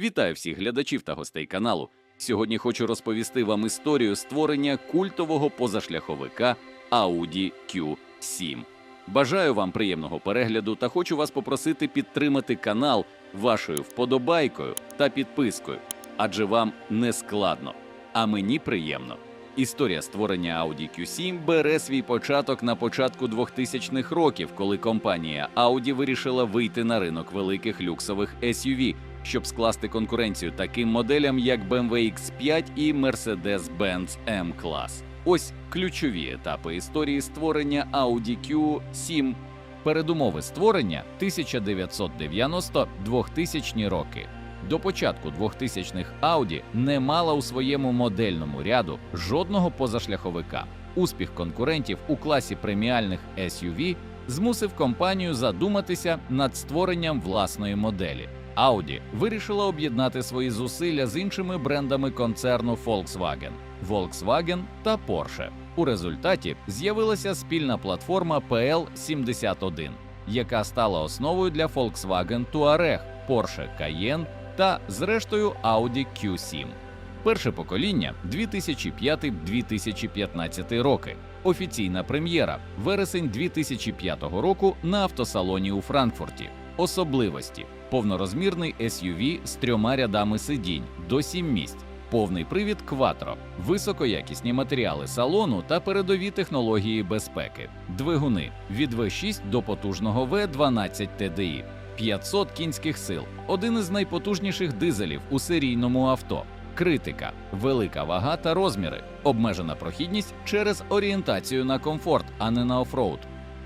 Вітаю всіх глядачів та гостей каналу. Сьогодні хочу розповісти вам історію створення культового позашляховика Audi Q7. Бажаю вам приємного перегляду та хочу вас попросити підтримати канал вашою вподобайкою та підпискою, адже вам не складно, а мені приємно. Історія створення Audi Q7 бере свій початок на початку 2000-х років, коли компанія Audi вирішила вийти на ринок великих люксових SUV, щоб скласти конкуренцію таким моделям, як BMW X5 і Mercedes-Benz M-Class. Ось ключові етапи історії створення Audi Q7. Передумови створення 1990-2000 роки. До початку 2000-х Audi не мала у своєму модельному ряду жодного позашляховика. Успіх конкурентів у класі преміальних SUV змусив компанію задуматися над створенням власної моделі. Audi вирішила об'єднати свої зусилля з іншими брендами концерну Volkswagen, Volkswagen та Porsche. У результаті з'явилася спільна платформа PL71, яка стала основою для Volkswagen Touareg, Porsche Cayenne та, зрештою, Audi Q7. Перше покоління 2005-2015 роки. Офіційна прем'єра вересень 2005 року на автосалоні у Франкфурті. Особливості: повнорозмірний SUV з трьома рядами сидінь до 7 місць, повний привід Quattro, високоякісні матеріали салону та передові технології безпеки, двигуни від V6 до потужного V12 TDI, 500 кінських сил, один із найпотужніших дизелів у серійному авто. Критика, велика вага та розміри, обмежена прохідність через орієнтацію на комфорт, а не на офроуд.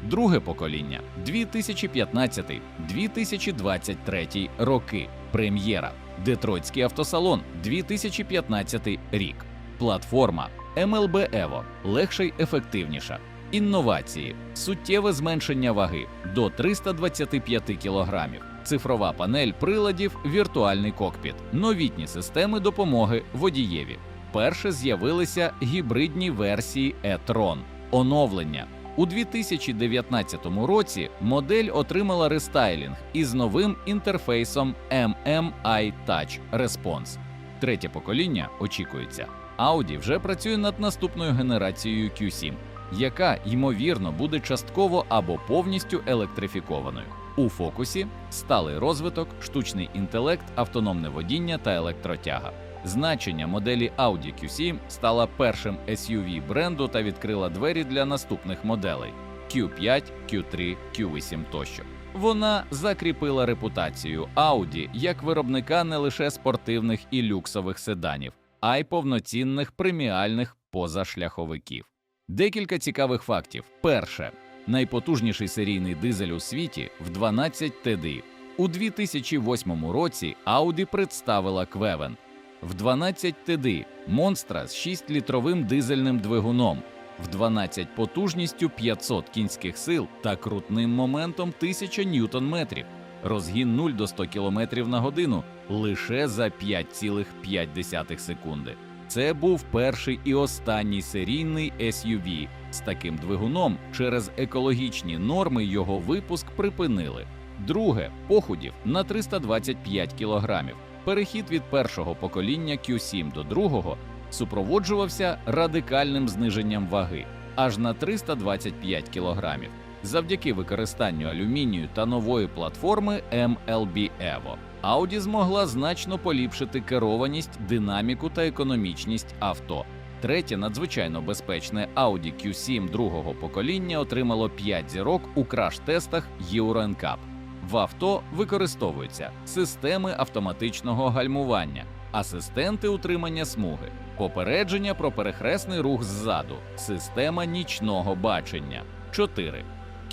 Друге покоління 2015-2023 роки. Прем'єра. Детройтський автосалон 2015 рік. Платформа MLB Evo легша й ефективніша. Інновації, суттєве зменшення ваги до 325 кг. Цифрова панель приладів, віртуальний кокпіт, новітні системи допомоги водієві. Перше з'явилися гібридні версії e-tron. Оновлення у 2019 році модель отримала рестайлінг із новим інтерфейсом MMI Touch Response. Третє покоління очікується. Audi вже працює над наступною генерацією Q7, яка ймовірно буде частково або повністю електрифікованою. У фокусі сталий розвиток, штучний інтелект, автономне водіння та електротяга. Значення моделі Audi Q7 стала першим SUV бренду та відкрила двері для наступних моделей Q5, Q3, Q8 тощо. Вона закріпила репутацію Audi як виробника не лише спортивних і люксових седанів, а й повноцінних преміальних позашляховиків. Декілька цікавих фактів. Перше, найпотужніший серійний дизель у світі в 12 TDI. У 2008 році Audi представила Квевен в 12 TDI монстра з 6-літровим дизельним двигуном, в 12 потужністю 500 кінських сил та крутним моментом 1000 ньютон-метрів. Розгін 0 до 100 км на годину лише за 5,5 секунди. Це був перший і останній серійний SUV. З таким двигуном через екологічні норми його випуск припинили. Друге походів на 325 кілограмів. Перехід від першого покоління Q7 до другого супроводжувався радикальним зниженням ваги аж на 325 кілограмів завдяки використанню алюмінію та нової платформи MLB Evo. Audi змогла значно поліпшити керованість, динаміку та економічність авто. Третє надзвичайно безпечне Audi Q7 другого покоління отримало 5 зірок у краш-тестах Euro NCAP. В авто використовуються системи автоматичного гальмування, асистенти утримання смуги, попередження про перехресний рух ззаду, система нічного бачення. 4.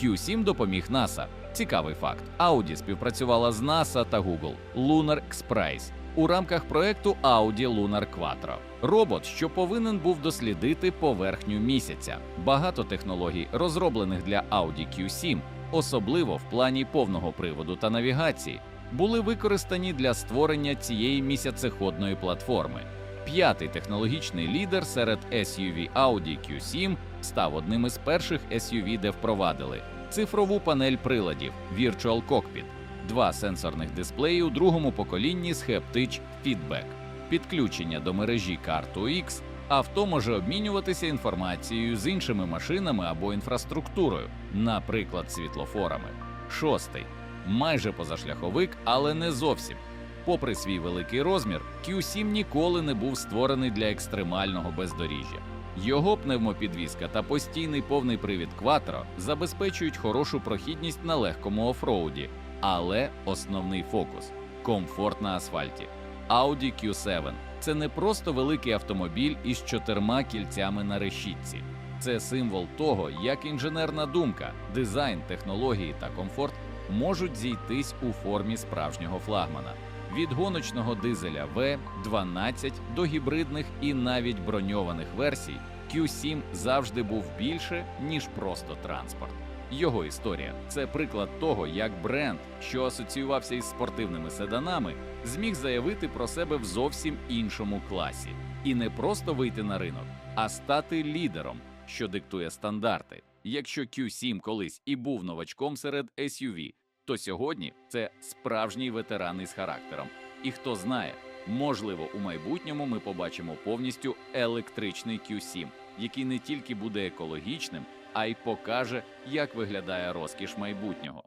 Q7 допоміг NASA. Цікавий факт: Audi співпрацювала з NASA та Google Lunar Express у рамках проекту Audi Lunar Quattro. Робот, що повинен був дослідити поверхню місяця. Багато технологій, розроблених для Audi Q7, особливо в плані повного приводу та навігації, були використані для створення цієї місяцеходної платформи. П'ятий технологічний лідер серед SUV Audi Q7 став одним із перших SUV, де впровадили цифрову панель приладів Virtual Cockpit, два сенсорних дисплеї у другому поколінні з Haptic Feedback, підключення до мережі CarToX, авто може обмінюватися інформацією з іншими машинами або інфраструктурою, наприклад, світлофорами. Шостий майже позашляховик, але не зовсім. Попри свій великий розмір, Q7 ніколи не був створений для екстремального бездоріжжя. Його пневмопідвізка та постійний повний привід Quattro забезпечують хорошу прохідність на легкому офроуді, але основний фокус комфорт на асфальті. Audi Q7 – це не просто великий автомобіль із чотирма кільцями на решітці. Це символ того, як інженерна думка, дизайн, технології та комфорт можуть зійтись у формі справжнього флагмана. Від гоночного дизеля V12 до гібридних і навіть броньованих версій Q7 завжди був більше, ніж просто транспорт. Його історія це приклад того, як бренд, що асоціювався із спортивними седанами, зміг заявити про себе в зовсім іншому класі і не просто вийти на ринок, а стати лідером, що диктує стандарти. Якщо Q7 колись і був новачком серед SUV, то сьогодні це справжній ветеран із характером. І хто знає, можливо, у майбутньому ми побачимо повністю електричний Q7, який не тільки буде екологічним, а й покаже, як виглядає розкіш майбутнього.